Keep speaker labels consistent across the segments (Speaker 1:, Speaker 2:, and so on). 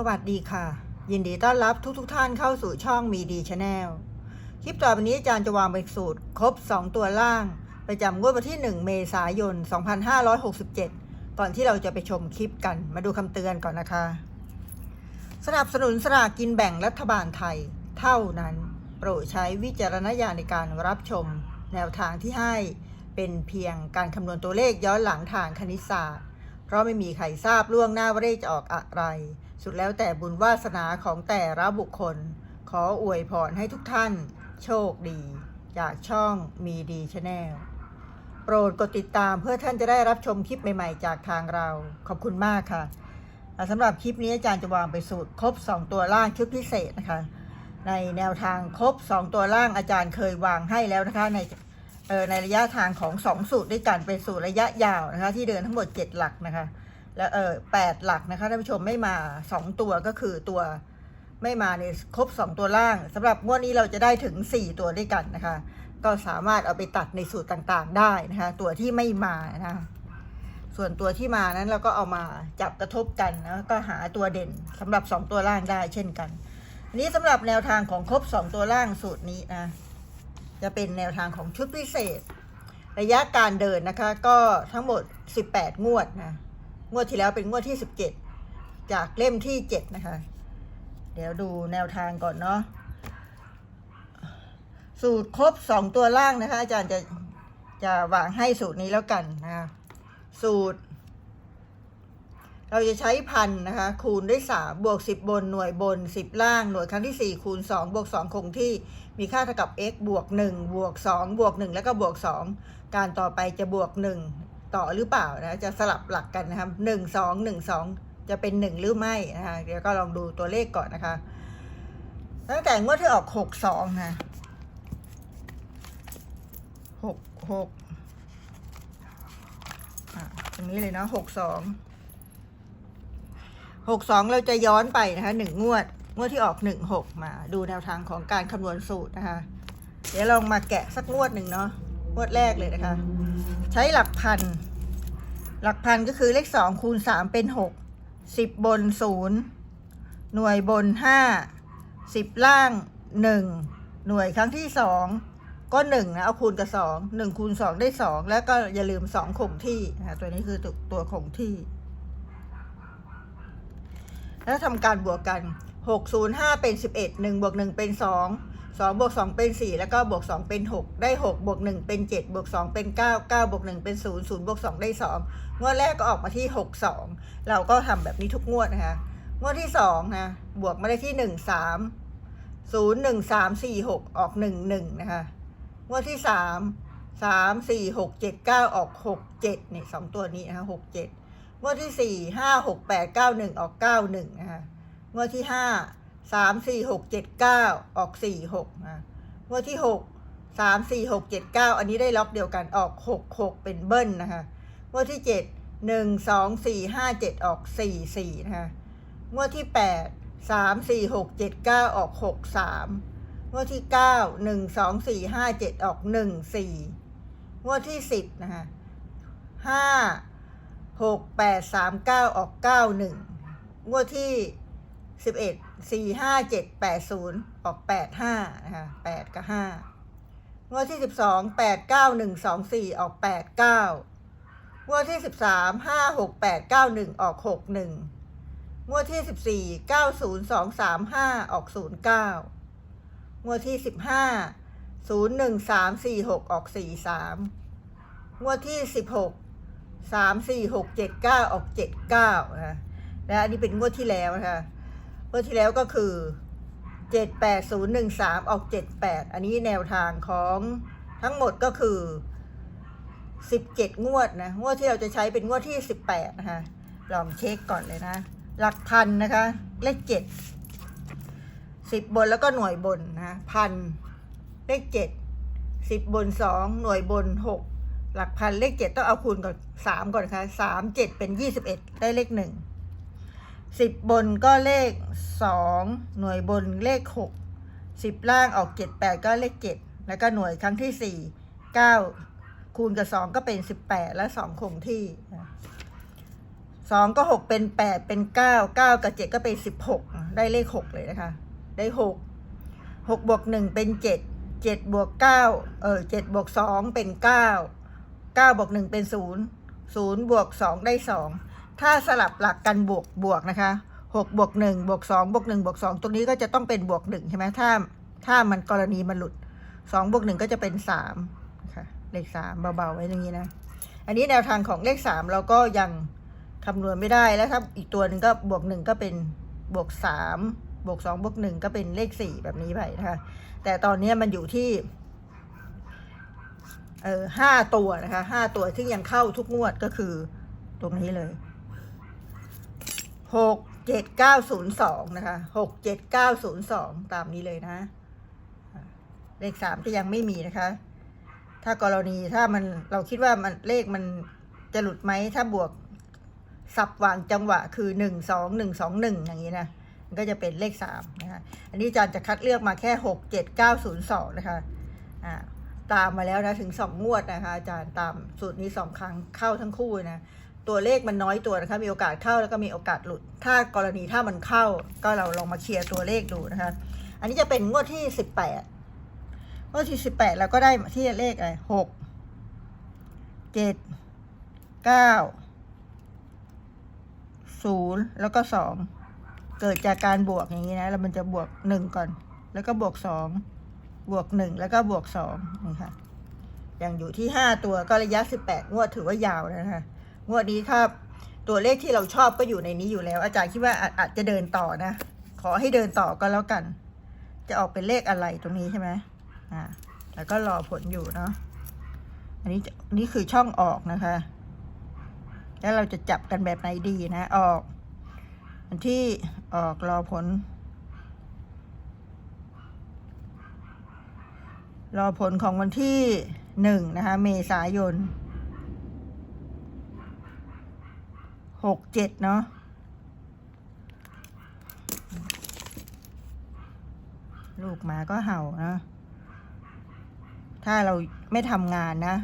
Speaker 1: สวัสดีค่ะ ยินดีต้อนรับทุกทท่านเข้าสู่ช่องมีดีชาแนลคลิปต่อไปนี้อาจารย์จะวางเป็นสูตร ครบ 2 ตัวล่าง ประจำงวดวันที่ 1 เมษายน 2567 ก่อนที่เราจะไปชมคลิปกันมาดูคำเตือนก่อนนะคะ สนับสนุนสลากกินแบ่งรัฐบาลไทย เท่านั้น โปรดใช้วิจารณญาณในการรับชม แนวทางที่ให้เป็นเพียงการคำนวณตัวเลขย้อนหลังทางคณิตศาสตร์ เพราะไม่มีใครทราบล่วงหน้าว่าเลขจะออกอะไร สุดแล้วแต่บุญวาสนาของแต่ละบุคคล ขออวยพรให้ทุกท่าน โชคดี จากช่องมีดีชาแนลโปรดกดติดตามเพื่อท่านจะได้รับชมคลิปใหม่ๆ จากทางเรา ขอบคุณมากค่ะสำหรับคลิปนี้อาจารย์จะวางไปสูตรครบ 2 ตัวล่างชุดพิเศษนะคะ ในแนวทางครบ 2 ตัวล่างอาจารย์เคยวางให้แล้วนะคะในในระยะทางของ 2 สูตรด้วยกันเป็นสูตรระยะยาวนะคะที่เดินทั้งหมด 7 หลักนะคะ แล้วเออแปดหลักนะคะท่านผู้ชมไม่มา2ตัวก็คือตัวไม่มาในครบ2ตัวล่างสำหรับงวดนี้เราจะได้ถึง4ตัวด้วยกันนะคะ ก็สามารถเอาไปตัดในสูตรต่างๆได้นะคะ ตัวที่ไม่มานะส่วนตัวที่มานั้นเราก็เอามาจับกระทบกันนะก็หาตัวเด่นสำหรับ 2 ตัวล่างได้เช่นกัน อันนี้สำหรับแนวทางของครบ 2 ตัวล่างสูตรนี้นะจะเป็นแนวทางของชุดพิเศษ ระยะการเดินนะคะ ก็ทั้งหมด 18 งวดนะ งวดที่แล้วเป็นงวดที่17จากเล่มที่7นะคะ เดี๋ยวดูแนวทางก่อนเนาะสูตรครบ2ตัวล่างนะคะ อาจารย์จะจะวางให้สูตรนี้แล้วกันนะคะสูตร เราจะใช้พันนะคะ คูณด้วยสามบวกสิบบนหน่วยบนสิบล่าง หน่วยครั้งที่สี่คูณสองบวกสองคงที่มีค่าเท่ากับ x บวกหนึ่งบวกสองบวกหนึ่งแล้วก็บวกสองการต่อไปจะบวกหนึ่ง ต่อหรือเปล่านะจะสลับหลักกันนะครับหนึ่งสองหนึ่งสองจะเป็นหนึ่งหรือไม่นะคะเดี๋ยวก็ลองดูตัวเลขก่อนนะคะ ตั้งแต่งวดที่ออกหกสองนะหกหกอะตรงนี้เลยเนาะหกสองหกสองเราจะย้อนไปนะคะหนึ่งงวด งวดที่ออกหนึ่งหกมา ดูแนวทางของการคำนวณสูตรนะคะ เดี๋ยวลองมาแกะสักงวดหนึ่งเนาะ งวดแรกเลยนะคะ ใช้หลักพัน หลักพันก็คือเลขสองคูณสามเป็นหกสิบบนศูนย์หน่วยบนห้าสิบล่างหนึ่งหน่วยครั้งที่สองก็หนึ่งนะเอาคูณกับสองหนึ่งคูณสองได้สองแล้วก็อย่าลืมสองคงที่นะตัวนี้คือตัวตัวคงที่ แล้วทำการบวกกัน6 0 5เป็น11 1บวก1เป็น2 2บวก2 เป็น 4 แล้วก็บวก 2 เป็น 6 ได้ 6 บวก 1 เป็น 7 บวก 2 เป็น 9 9 บวก 1 เป็น 0 0 บวก 2 ได้ 2 งวดแรกก็ออกมาที่ 6 2 เราก็ทำแบบนี้ทุกงวดนะคะ งวดที่ 2 นะ บวกมาได้ที่ 1 3 0 1 3 4 6 ออก 1 1 นะคะ งวดที่ 3 3 4 6 7 9 ออก 6 7นี่ยสองตัวนี้นะคะ6 7 งวดที่สี่ห้าหกแปดเก้าหนึ่งออกเก้าหนึ่งนะคะ งวดที่ห้า สามสี่หกเจ็ดเก้าออกสี่หกนะงวดที่หกสามสี่หกเจ็ดเก้าอันนี้ได้ล็อกเดียวกันออกหกหกเป็นเบิ้ลนะคะงวดที่เจ็ดหนึ่งสองสี่ห้าเจ็ดออกสี่สี่นะคะงวดที่แปดสามสี่หกเจ็ดเก้าออกหกสามงวดที่เก้าหนึ่งสองสี่ห้าเจ็ดออกหนึ่งสี่งวดที่สิบนะคะห้าหกแปดสามเก้าออกเก้าหนึ่งงวดที่สิบเอ็ด สี่ห้าเจ็ดแปดศูนย์ออกแปดห้านะคะแปดกับห้างวดที่สิบสองแปดเก้าหนึ่งสองสี่ออกแปดเก้างวดที่สิบสามห้าหกแปดเก้าหนึ่งออกหกหนึ่งงวดที่สิบสี่เก้าศูนย์สองสามห้าออกศูนย์เก้างวดที่สิบห้าศูนย์หนึ่งสามสี่หกออกสี่สามงวดที่สิบหกสามสี่หกเจ็ดเก้าออกเจ็ดเก้านะและอันนี้เป็นงวดที่แล้วนะคะ งวดที่แล้วก็คือเจ็ดแปดศูนย์หนึ่งสามออกเจ็ดแปดอันนี้แนวทางของทั้งหมดก็คือสิบเจ็ดงวดนะ งวดที่เราจะใช้เป็นงวดที่สิบแปดนะคะ ลองเช็คก่อนเลยนะ หลักพันนะคะ เลขเจ็ดสิบบนแล้วก็หน่วยบนนะพันเลขเจ็ดสิบบนสองหน่วยบนหกหลักพันเลขเจ็ดต้องเอาคูณก่อนสามก่อนค่ะสามเจ็ดเป็นยี่สิบเอ็ดได้เลขหนึ่ง สิบบนก็เลขสองหน่วยบนเลขหกสิบล่างออกเจ็ดแปดก็เลขเจ็ดแล้วก็หน่วยครั้งที่สี่เก้าคูณกับสองก็เป็นสิบแปดและสองคงที่สองก็หกเป็นแปดเป็นเก้าเก้ากับเจ็ดก็เป็นสิบหกได้เลขหกเลยนะคะ ได้หกหกบวกหนึ่งเป็นเจ็ดเจ็ดบวกเก้าเออเจ็ดบวกสองเป็นเก้าเก้าบวกหนึ่งเป็นศูนย์ศูนย์บวกสองได้สอง ถ้าสลับหลักกันบวกบวกนะคะหกบวกหนึ่งบวกสองบวกหนึ่งบวกสองตรงนี้ก็จะต้องเป็นบวกหนึ่งใช่ไหมถ้าถ้ามันกรณีมันหลุดสองบวกหนึ่งก็จะเป็นสามนะคะเลขสามเบาๆไว้อย่างนี้นะ อันนี้แนวทางของเลขสามเราก็ยังคำนวณไม่ได้แล้วถ้าอีกตัวหนึ่งก็บวกหนึ่งก็เป็นบวกสามบวกสองบวกหนึ่งก็เป็นเลขสี่แบบนี้ไปนะคะแต่ตอนนี้มันอยู่ที่เออห้าตัวนะคะห้าตัวที่ยังเข้าทุกงวดก็คือตรงนี้เลย หกเจ็ดเก้าศูนย์สองนะคะหกเจ็ดเก้าศูนย์สองตามนี้เลยนะ เลขสามที่ยังไม่มีนะคะ ถ้ากรณีถ้ามันเราคิดว่ามันเลขมันจะหลุดไหมถ้าบวกสับวางจังหวะคือหนึ่งสองหนึ่งสองหนึ่งอย่างนี้นะมันก็จะเป็นเลขสามนะคะอันนี้อาจารย์จะคัดเลือกมาแค่หกเจ็ดเก้าศูนย์สองนะคะอ่าตามมาแล้วนะถึงสองงวดนะคะอาจารย์ตามสูตรนี้สองครั้งเข้าทั้งคู่นะ ตัวเลขมันน้อยตัวนะคะ มีโอกาสเข้าแล้วก็มีโอกาสหลุด ถ้ากรณีถ้ามันเข้า ก็เราลองมาเคลียร์ตัวเลขดูนะคะ อันนี้จะเป็นงวดที่สิบแปดงวดที่สิบแปดเราก็ได้ที่เลขอะไรหกเจ็ดเก้าศูนย์แล้วก็สองเกิดจากการบวกอย่างนี้นะแล้วมันจะบวกหนึ่งก่อน แล้วก็บวกสองบวกหนึ่งแล้วก็บวกสองนี่ค่ะอย่างอยู่ที่ห้าตัวก็ระยะสิบแปดงวดถือว่ายาวนะคะ งวดนี้ครับ ตัวเลขที่เราชอบก็อยู่ในนี้อยู่แล้ว อาจารย์คิดว่าอาจจะเดินต่อนะ ขอให้เดินต่อก็แล้วกัน จะออกเป็นเลขอะไรตรงนี้ใช่ไหมอ่าแล้วก็รอผลอยู่เนาะอันนี้นี่คือช่องออกนะคะ แล้วเราจะจับกันแบบไหนดีนะ ออก อันที่ออกรอผล รอผลของวันที่หนึ่งนะคะ เมษายน หกเจ็ดเนาะลูกหมาก็เห่านะ ถ้าเราไม่ทำงานนะ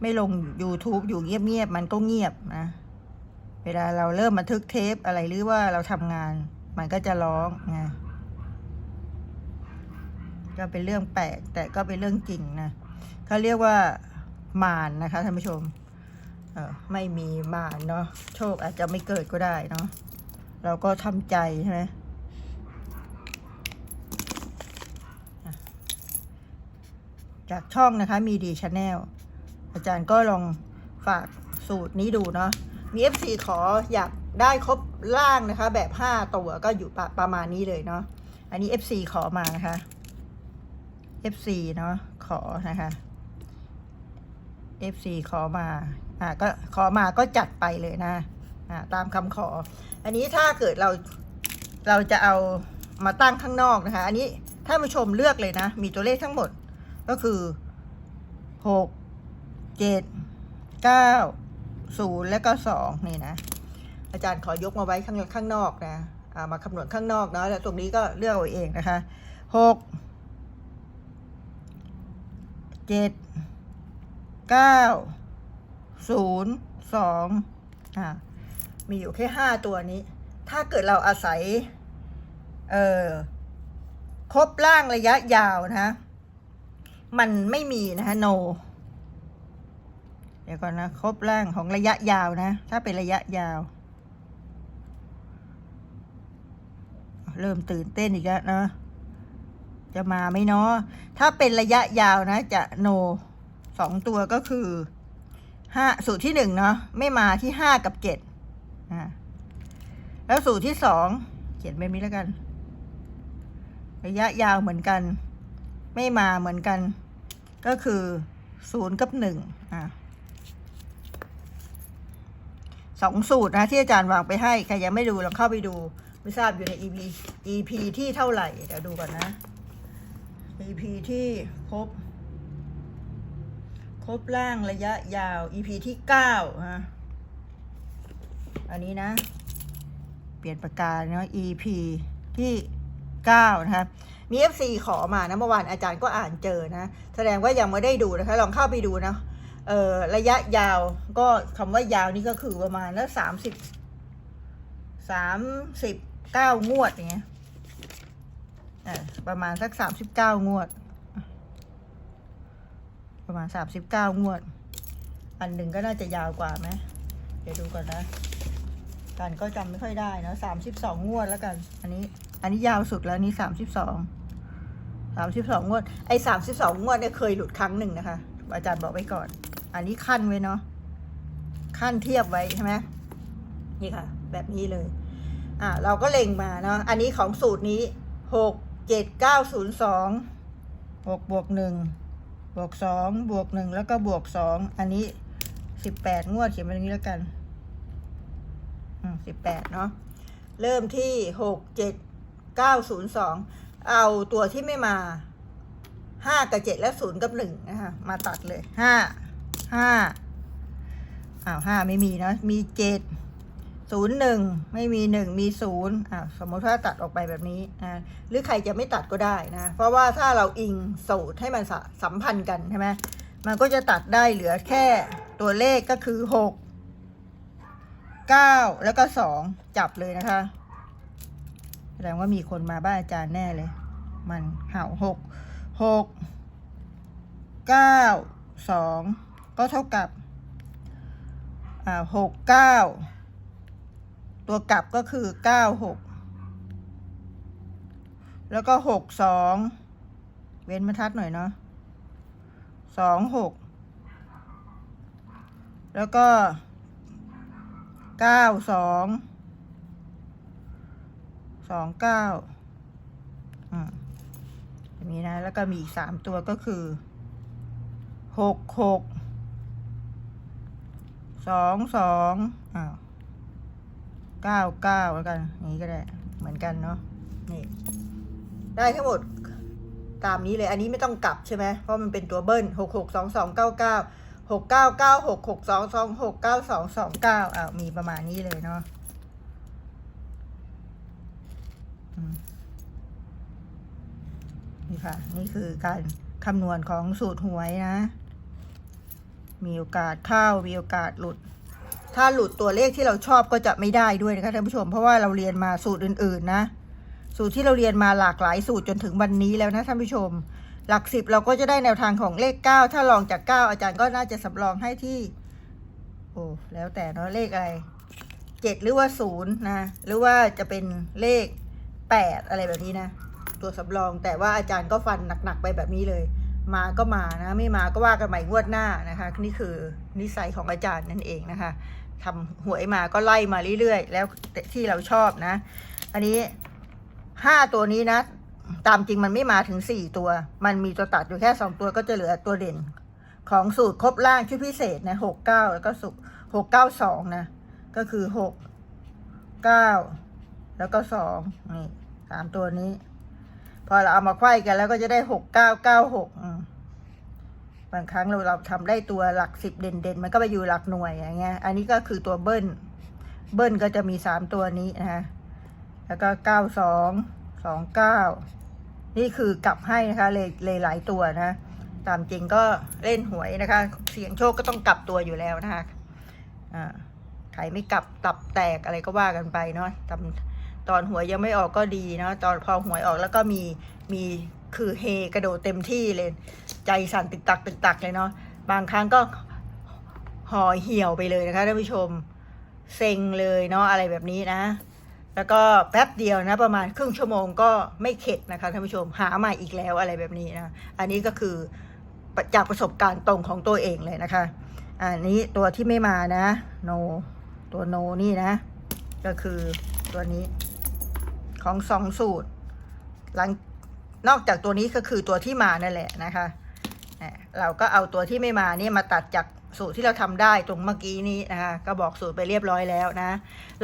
Speaker 1: ไม่ลง YouTube อยู่เงียบๆ มันก็เงียบนะ เวลาเราเริ่มบันทึกเทปอะไรหรือว่าเราทำงาน มันก็จะร้องไงก็เป็นเรื่องแปลก แต่ก็เป็นเรื่องจริงนะเขาเรียกว่ามารนะคะท่านผู้ชม ไม่มีมารเนาะโชคอาจจะไม่เกิดก็ได้เนาะเราก็ทำใจใช่ไหมจากช่องนะคะมีดีชาแนลอาจารย์ก็ลองฝากสูตรนี้ดูเนาะมี FC ขออยากได้ครบล่างนะคะ แบบ 5 ตัวก็อยู่ประประมาณนี้เลยเนาะอันนี้ FC ขอมานะคะ FC เนาะขอนะคะ FC ขอมา อ่าก็ขอมาก็จัดไปเลยนะอ่าตามคำขอ อันนี้ถ้าเกิดเราเราจะเอามาตั้งข้างนอกนะคะ อันนี้ถ้านผู้ชมเลือกเลยนะ มีตัวเลขทั้งหมดก็คือหกเจ็ดเก้าศูนย์และก็สองนี่นะ อาจารย์ขอยกมาไว้ข้างข้างนอกนะอามาคำนวณข้างนอกเนาะแล้วตรงนี้ก็เลือกเอาเองนะคะหกเจ็ดเก้า ศูนย์สองอ่ามีอยู่แค่ห้าตัวนี้ ถ้าเกิดเราอาศัย เอ่อครบล่างระยะยาวนะมันไม่มีนะคะ no เดี๋ยวก่อนนะ ครบล่างของระยะยาวนะ ถ้าเป็นระยะยาว เริ่มตื่นเต้นอีกแล้วนะ จะมาไหมเนาะถ้าเป็นระยะยาวนะ จะ no สองตัวก็คือ ห้าสูตรที่หนึ่งเนาะไม่มาที่ห้ากับเจ็ดอ่าแล้วสูตรที่สองเขียนแบบนี้แล้วกัน ระยะยาวเหมือนกัน ไม่มาเหมือนกัน ก็คือศูนย์กับหนึ่งอะสองสูตรนะที่อาจารย์วางไปให้ใครยังไม่ดูลองเข้าไปดู ไม่ทราบอยู่ใน EP EP ที่เท่าไหร่ เดี๋ยวดูก่อนนะ EP ที่ครบ ครบล่างระยะยาว EP ที่เก้าฮะ อันนี้นะ เปลี่ยนประกาศเนาะ EP ที่เก้านะคะมี FC ขอมานะเมื่อวานอาจารย์ก็อ่านเจอนะ แสดงว่ายังไม่ได้ดูนะคะ ลองเข้าไปดูนะ เอ่อระยะยาวก็คำว่ายาวนี่ก็คือประมาณแล้วสามสิบสามสิบเก้างวดอย่างเงี้ยอ่อประมาณสักสามสิบเก้างวด ประมาณสามสิบเก้างวด อันหนึ่งก็น่าจะยาวกว่าไหมเดี๋ยวดูก่อนนะการก็จำไม่ค่อยได้นะสามสิบสองงวดแล้วกัน อันนี้ อันนี้ยาวสุดแล้วนนี้สามสิบสองสามสิบสองงวด ไอ้สามสิบสองงวดเนี่ยเคยหลุดครั้งหนึ่งนะคะ อาจารย์บอกไว้ก่อน อันนี้ขั้นไว้เนาะขั้นเทียบไว้ใช่ไหมนี่ค่ะ แบบนี้เลย อ่าเราก็เล็งมาเนาะอันนี้ของสูตรนี้หกเจ็ดเก้าศูนย์สองหกบวกหนึ่ง บวกสองบวกหนึ่งแล้วก็บวกสองอันนี้สิบแปดงวดเขียนมาอย่างนี้แล้วกันอืมสิบแปดเนาะเริ่มที่หกเจ็ดเก้าศูนย์สองเอาตัวที่ไม่มาห้ากับเจ็ดและศูนย์กับหนึ่งนะคะมาตัดเลยห้าห้าอ้าวห้าไม่มีเนอะมีเจ็ด ศูนย์หนึ่งไม่มีหนึ่งมีศูนย์อ่าสมมติถ้าตัดออกไปแบบนี้นะหรือใครจะไม่ตัดก็ได้นะ เพราะว่าถ้าเราอิงสูตรให้มันสสัมพันธ์กันใช่ไหมมันก็จะตัดได้เหลือแค่ตัวเลขก็คือหกเก้าแล้วก็สองจับเลยนะคะแสดงว่ามีคนมาบ้านอาจารย์แน่เลย มันเห่าหกหกเก้าสองก็เท่ากับอ่าหกเก้า ตัวกลับก็คือเก้าหกแล้วก็หกสองเว้นบรรทัดหน่อยเนาะสองหกแล้วก็เก้าสองสองเก้าอืมอย่างนี้นะ แล้วก็มีอีกสามตัวก็คือหกหกสองสองอ้าว เก้าเก้าแล้วกันอย่างนี้ก็ได้เหมือนกันเนาะนี่ได้ทั้งหมดตามนี้เลยอันนี้ไม่ต้องกลับใช่ไหมเพราะมันเป็นตัวเบิ้ลหกหกสองสองเก้าเก้าหกเก้าเก้าหกหกสองสองหกเก้าสองสองเก้าอ้าวมีประมาณนี้เลยเนาะนี่ค่ะ นี่คือการคำนวณของสูตรหวยนะ มีโอกาสเข้า มีโอกาสหลุด ถ้าหลุดตัวเลขที่เราชอบก็จะไม่ได้ด้วยนะคะท่านผู้ชม เพราะว่าเราเรียนมาสูตรอื่นๆนะ สูตรที่เราเรียนมาหลากหลายสูตรจนถึงวันนี้แล้วนะท่านผู้ชม หลักสิบเราก็จะได้แนวทางของเลขเก้าถ้าลองจากเก้าอาจารย์ก็น่าจะสำรองให้ที่ โอ้แล้วแต่เนาะเลขอะไรเจ็ดหรือว่าศูนย์นะ หรือว่าจะเป็นเลขแปดอะไรแบบนี้นะ ตัวสำรองแต่ว่าอาจารย์ก็ฟันหนักๆไปแบบนี้เลย มาก็มานะ ไม่มาก็ว่ากันใหม่งวดหน้านะคะ นี่คือนิสัยของอาจารย์นั่นเองนะคะ ทำหวยมาก็ไล่มาเรื่อยๆ แล้วที่เราชอบนะ อันนี้ห้าตัวนี้นะ ตามจริงมันไม่มาถึงสี่ตัว มันมีตัวตัดอยู่แค่สองตัวก็จะเหลือตัวเด่น ของสูตรครบล่างชุดพิเศษนะหกเก้าแล้วก็สุหกเก้าสองนะ ก็คือหกเก้าแล้วก็สองนี่สามตัวนี้ พอเราเอามาไขว้กันแล้วก็จะได้หกเก้าเก้าหก บางครั้งเราเราทำได้ตัวหลักสิบเด่นๆ มันก็ไปอยู่หลักหน่วยอย่างเงี้ย อันนี้ก็คือตัวเบิ้ล เบิ้ลก็จะมีสามตัวนี้นะคะแล้วก็เก้าสองสองเก้านี่คือกลับให้นะคะเลยเลยหลายตัวนะตามจริงก็เล่นหวยนะคะ เสียงโชคก็ต้องกลับตัวอยู่แล้วนะคะอ่าใครไม่กลับตับแตกอะไรก็ว่ากันไปเนาะตอนตอนหวยยังไม่ออกก็ดีเนาะตอนพอหวยออกแล้วก็มีมีคือเฮกระโดดเต็มที่เลย ใจสั่นตึกตักตึกตักเลยเนาะบางครั้งก็ห่อเหี่ยวไปเลยนะคะท่านผู้ชมเซ็งเลยเนาะอะไรแบบนี้นะ แล้วก็แป๊บเดียวนะ ประมาณครึ่งชั่วโมงก็ไม่เข็ดนะคะท่านผู้ชมหาใหม่อีกแล้วอะไรแบบนี้นะอันนี้ก็คือจากประสบการณ์ตรงของตัวเองเลยนะคะ อันนี้ตัวที่ไม่มานะโน ตัวโนนี่นะ ก็คือตัวนี้ของสองสูตร หลังนอกจากตัวนี้ก็คือตัวที่มานั่นแหละนะคะอะ เราก็เอาตัวที่ไม่มานี่มาตัดจากสูตรที่เราทำได้ตรงเมื่อกี้นี้นะคะก็บอกสูตรไปเรียบร้อยแล้วนะ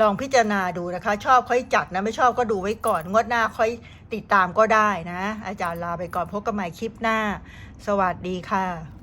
Speaker 1: ลองพิจารณาดูนะคะ ชอบค่อยจัดนะไม่ชอบก็ดูไว้ก่อน งวดหน้าค่อยติดตามก็ได้นะ อาจารย์ลาไปก่อนพบกันใหม่คลิปหน้า สวัสดีค่ะ